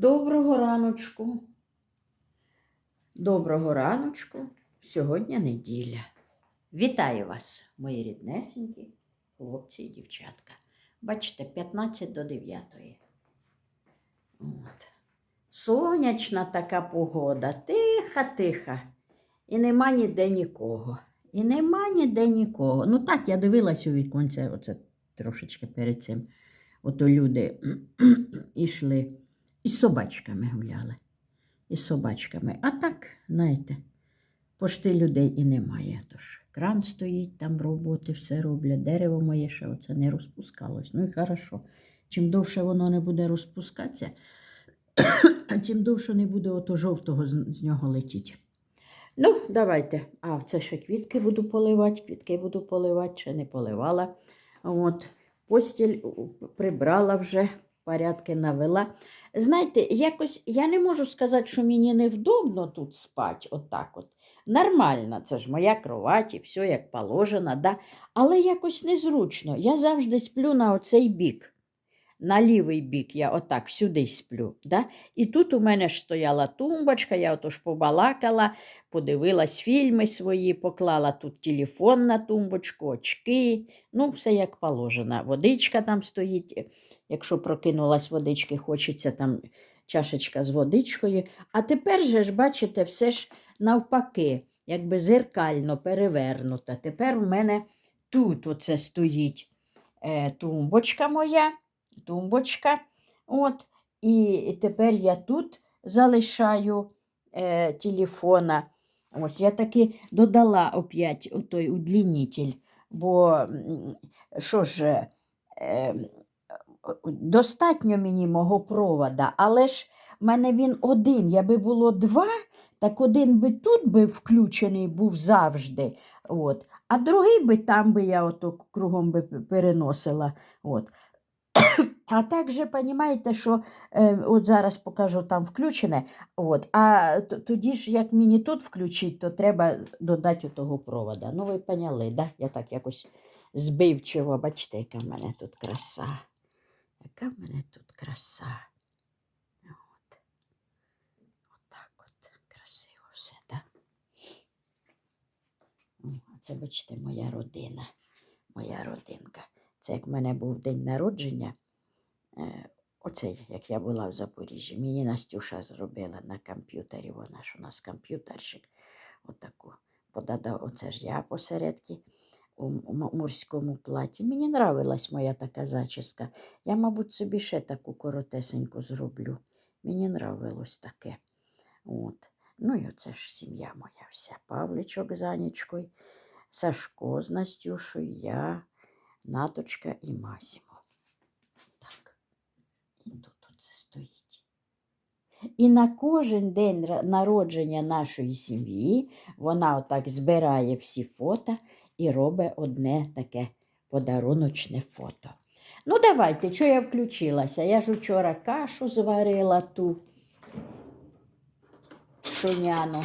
Доброго раночку. Доброго раночку. Сьогодні неділя. Вітаю вас, мої ріднесенькі хлопці і дівчатка. Бачите, 15 до 9. От. Сонячна така погода, тиха, тиха. І нема ніде нікого. І нема ніде нікого. Ну так, я дивилась у віконце, оце трошечки перед цим. Ото люди йшли і з собачками гуляли. І собачками. А так, знаєте, пошти людей і немає. Тож кран стоїть, там роботи, все роблять. Дерево моє ще оце не розпускалось. Ну і хорошо. Чим довше воно не буде розпускатися, а чим довше не буде ото жовтого з, нього летіти. Ну, давайте. А, це ще квітки буду поливати, квітки буду поливати, ще не поливала. От. Постіль прибрала вже, порядки навела. Знаєте, якось я не можу сказати, що мені невдобно тут спати, отак от. Нормально, це ж моя кровать і все як положено, да? але якось незручно. Я завжди сплю на оцей бік. На лівий бік я отак сюди сплю. Да? І тут у мене ж стояла тумбочка, я отож побалакала, подивилась фільми свої, поклала тут телефон на тумбочку, очки. Ну, все як положено. Водичка там стоїть. Якщо прокинулась водички, хочеться там чашечка з водичкою. А тепер же ж, бачите, все ж навпаки, якби зеркально перевернуто. Тепер у мене тут оце стоїть е, тумбочка моя, тумбочка. От, і тепер я тут залишаю е, телефона. Ось я таки додала опять отой удлінитель, бо що ж, е, достатньо мені мого провода, але ж в мене він один, якби було два, так один би тут би включений був завжди. От. А другий би там би я ото кругом би переносила. От. А так же, розумієте, що е, от зараз покажу там включене, от, а тоді ж, як мені тут включити, то треба додати того провода. Ну, ви поняли, да? Я так якось збивчиво, бачите, яка в мене тут краса. Яка в мене тут краса. От. Отак от красиво все, так? А це, бачите, моя родина. Моя родинка. Це як в мене був день народження. Е, Оцей, як я була в Запоріжжі, мені Настюша зробила на комп'ютері, вона ж у нас комп'ютерщик. Отаку. Подада, оце ж я посередки у морському платі. Мені нравилась моя така зачіска. Я, мабуть, собі ще таку коротесеньку зроблю. Мені нравилось таке. От. Ну і оце ж сім'я моя вся. Павлічок з Анічкою, Сашко з Настюшою, я, Наточка і Масімо. І тут оце стоїть. І на кожен день народження нашої сім'ї вона отак збирає всі фото і робить одне таке подаруночне фото. Ну, давайте, що я включилася? Я ж вчора кашу зварила ту пшоняну.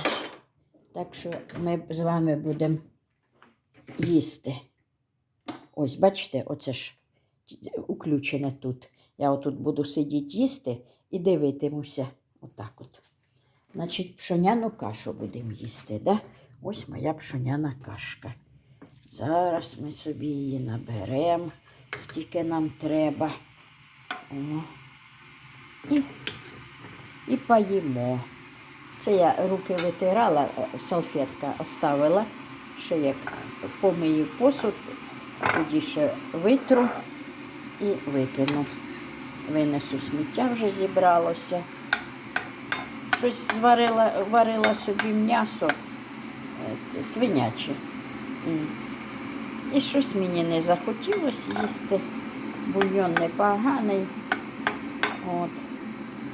Так що ми з вами будемо їсти. Ось, бачите, оце ж включене тут. Я отут буду сидіти їсти і дивитимуся. Отак от. Значить, пшоняну кашу будемо їсти. Да? Ось моя пшоняна кашка. Зараз ми собі її наберемо, скільки нам треба. О. І, і поїмо. Це я руки витирала, салфетка оставила, ще як помию посуд, тоді ще витру і викину. Винесу сміття вже зібралося. Щось зварила, варила собі м'ясо е, свиняче. І щось мені не захотілося їсти. Бульйон непоганий. От.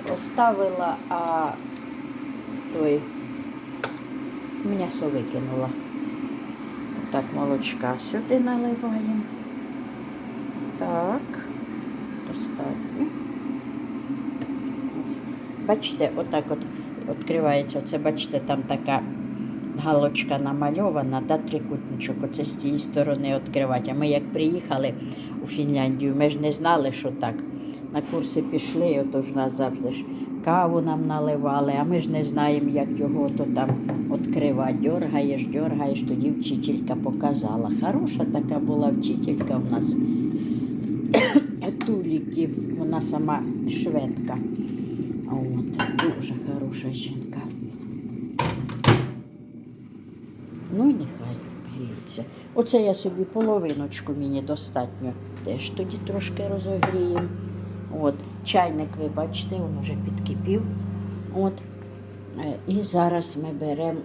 Поставила, а той м'ясо викинула. Так, молочка сюди наливаємо. Так, достатньо. Бачите, отак от відкривається. Це, бачите, там така галочка намальована, да, трикутничок. Оце з цієї сторони відкривати. А ми як приїхали у Фінляндію, ми ж не знали, що так. На курси пішли, отож нас завжди ж каву нам наливали, а ми ж не знаємо, як його то там відкривати. Дьоргаєш, дьоргаєш, тоді вчителька показала. Хороша така була вчителька в нас. Туліки, вона сама шведка. От, дуже хороша жінка. Ну і нехай гріється. Оце я собі половиночку мені достатньо. Теж тоді трошки розогріємо. От, чайник, ви бачите, він вже підкипів. От. Е, І зараз ми беремо.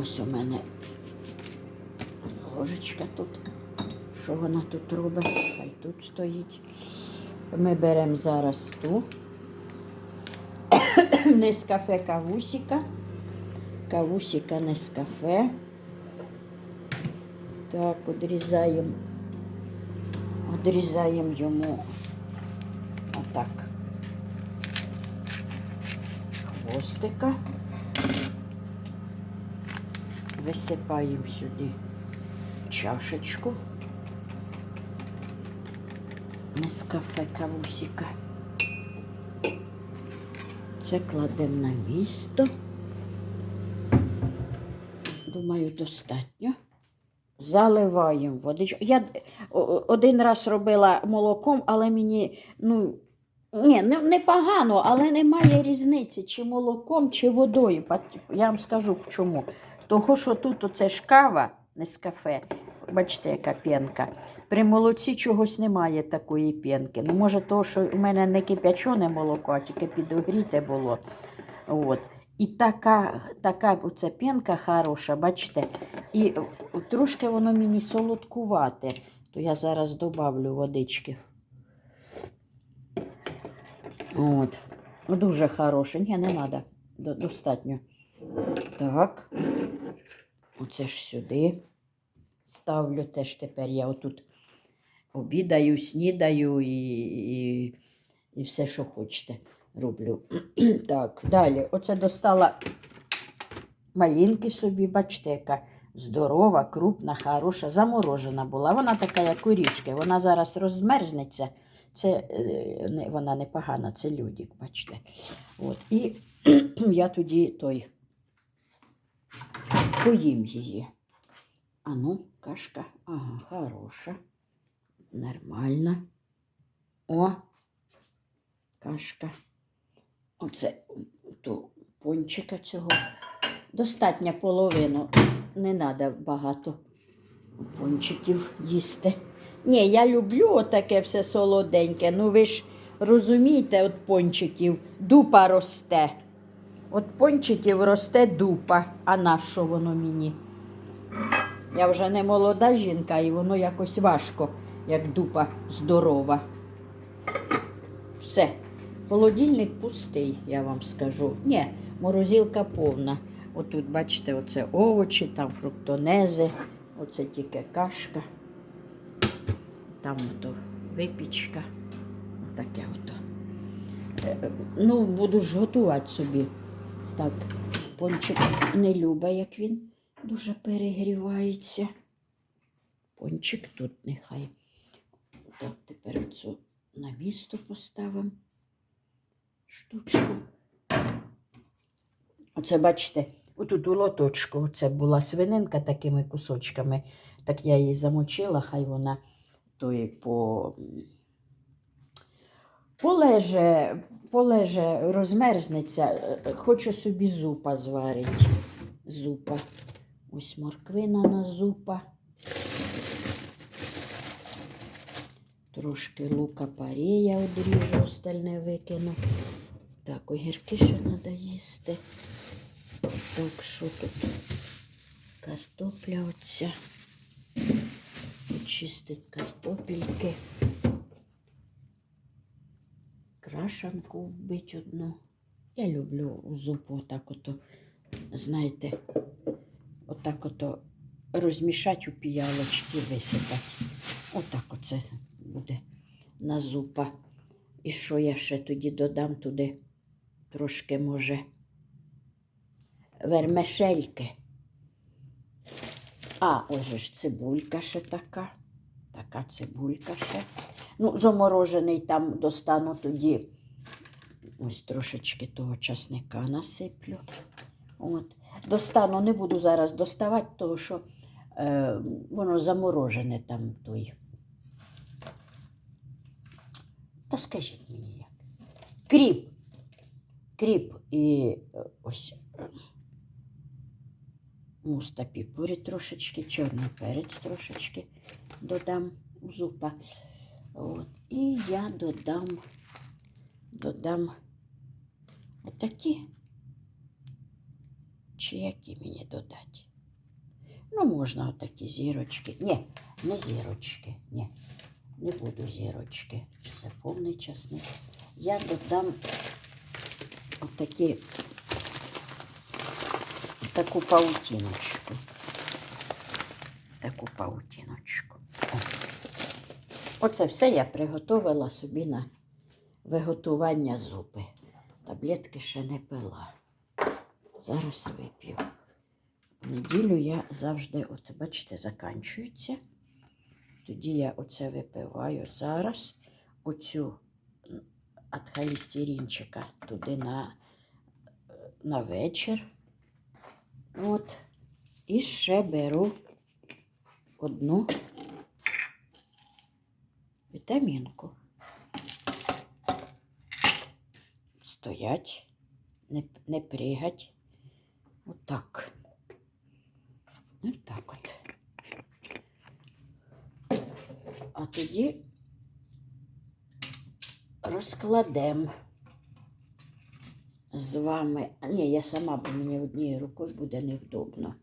Ось у мене ложечка тут. Що вона тут робить? Хай тут стоїть. Ми беремо зараз ту. Нескафе кавусіка. Кавусіка Нескафе. Так, одрізаємо. Одрізаємо йому отак. Хвостика. Висипаємо сюди чашечку. Нескафе кавусіка. Це кладемо на місто. Думаю, достатньо. Заливаємо водичку. Я один раз робила молоком, але мені, ну, ні, не, непогано, але немає різниці, чи молоком, чи водою. Я вам скажу чому. Того, що тут оце ж кава, не з кафе. Бачите, яка п'янка. При молоці чогось немає такої п'янки. Ну, може, того, що у мене не кип'ячене молоко, а тільки підогріте було. От. І така, така оця п'янка хороша, бачите, і трошки воно мені солодкувате, то я зараз добавлю водички. От. Дуже хороше. Ні, не треба. Достатньо. Так. Оце ж сюди ставлю. Теж тепер я отут обідаю, снідаю і, і, і все, що хочете, роблю. так, далі. Оце достала малинки собі, бачите, яка здорова, крупна, хороша, заморожена була. Вона така, як орішки. Вона зараз розмерзнеться. Це е, вона не погана, це людік, бачите. От. І я тоді той поїм її. А ну, кашка, ага, хороша, нормальна. О, кашка. Оце ту пончика цього. Достатня половину. Не треба багато пончиків їсти. Ні, я люблю отаке все солоденьке. Ну ви ж розумієте, от пончиків дупа росте. От пончиків росте дупа, а на що воно мені? Я вже не молода жінка, і воно якось важко, як дупа здорова. Все. Холодильник пустий, я вам скажу. Ні, морозилка повна. Отут, бачите, оце овочі, там фруктонези, оце тільки кашка. Там ото випічка. Таке ото. Е, Ну, буду ж готувати собі. Так, пончик не любить, як він дуже перегрівається. Пончик тут нехай. Так, тепер оцю на місто поставимо штучку. Оце бачите, отут у лоточку це була свининка такими кусочками. Так я її замочила, хай вона той по. Полеже, полеже, розмерзнеться. Е, Хочу собі зупа зварити. Зупа. Ось морквина на зупа. Трошки лука парія одріжу, остальне викину. Так, огірки ще треба їсти. Так, що тут? Картопля оця. Почистить картопельки. Крашанку вбить одну. Я люблю зупу отак ото, знаєте, отак ото розмішати у піялочки, висипати. Отак оце буде на зупа. І що я ще тоді додам туди? Трошки, може, вермешельки. А, ось ж цибулька ще така. Така цибулька ще. Ну, заморожений там достану тоді Ось трошечки того часника насиплю. От. Достану, не буду зараз доставати, тому що е, воно заморожене там той. Та скажіть мені як. Кріп. Кріп і е, ось муста піпурі трошечки, чорний перець трошечки додам зупа. От. І я додам, додам отакі. Чи які мені додати? Ну, можна отакі зірочки. Ні, не зірочки. Ні, не буду зірочки. Чи це повний часник? Я додам отакі, таку паутіночку. Таку паутіночку. О. Оце все я приготувала собі на виготування зупи. Таблетки ще не пила. Зараз вип'ю. Неділю я завжди, от бачите, заканчується. Тоді я оце випиваю зараз. Оцю від холестеринчика туди на, на вечір. От. І ще беру одну вітамінку. Стоять, не, не пригать. Отак. Отак от. А тоді розкладемо з вами. А, ні, я сама, бо мені однією рукою буде невдобно.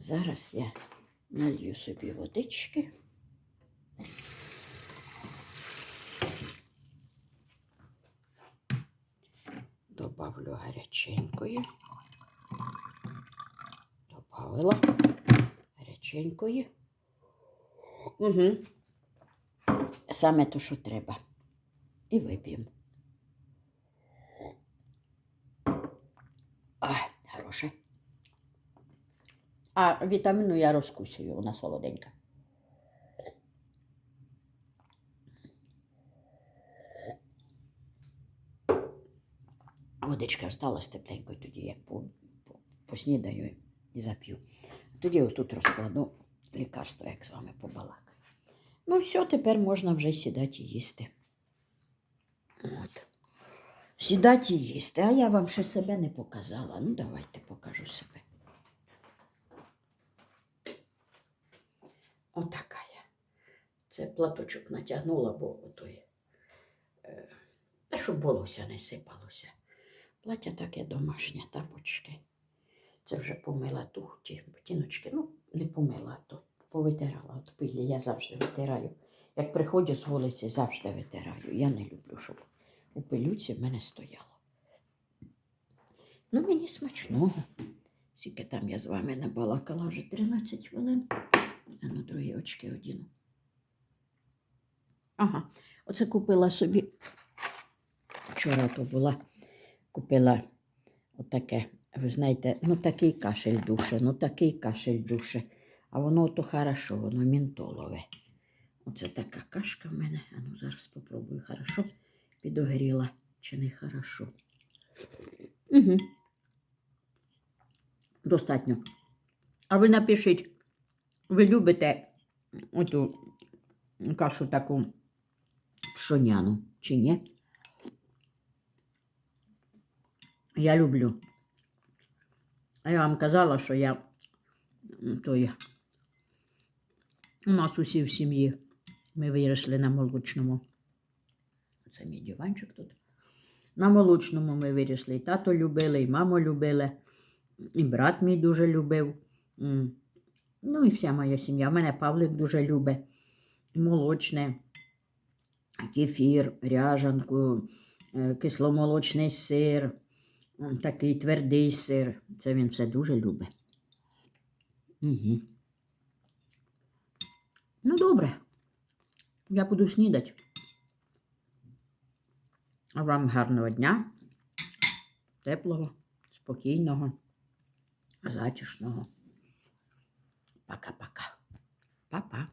Зараз я налью собі водички. Добавлю гаряченької. Добавила гаряченької. Угу. Саме то, що треба. І вип'ємо. А, хороше. А вітаміну я розкусую, вона солоденька. Водичка осталась тепленькою, тоді я по, по, поснідаю і зап'ю. Тоді отут розкладу лікарства, як з вами побалакаю. Ну, все, тепер можна вже сідати і їсти. От. Сідати і їсти. А я вам ще себе не показала. Ну, давайте покажу себе. Отака я. Це платочок натягнула, бо отой. Е, та щоб волосся не сипалося. Плаття таке домашнє, тапочки. Це вже помила тухті, ботиночки. Ну, не помила, то повитирала от пилі. Я завжди витираю. Як приходжу з вулиці, завжди витираю. Я не люблю, щоб у пилюці в мене стояло. Ну, мені смачного. Скільки там я з вами набалакала вже 13 хвилин. А ну, другі очки одіну. Ага, оце купила собі. Вчора то була, купила отаке, ви знаєте, ну такий кашель душе, ну такий кашель душе. А воно то хорошо, воно мінтолове. Оце така кашка в мене. А ну зараз спробую хорошо. Підогріла чи не хорошо. Угу. Достатньо. А ви напишіть, ви любите оту кашу таку пшоняну чи ні? Я люблю. А я вам казала, що я той, у нас усі в сім'ї. Ми виросли на молочному. Це мій диванчик тут. На молочному ми виросли. І тато любили, і маму любили, і брат мій дуже любив. Ну і вся моя сім'я. У мене Павлик дуже любить. Молочне, кефір, ряжанку, е, кисломолочний сир, такий твердий сир. Це він все дуже любить. Угу. Ну, добре. Я буду снідати. А вам гарного дня, теплого, спокійного, затишного. Пока-пока. Па-па.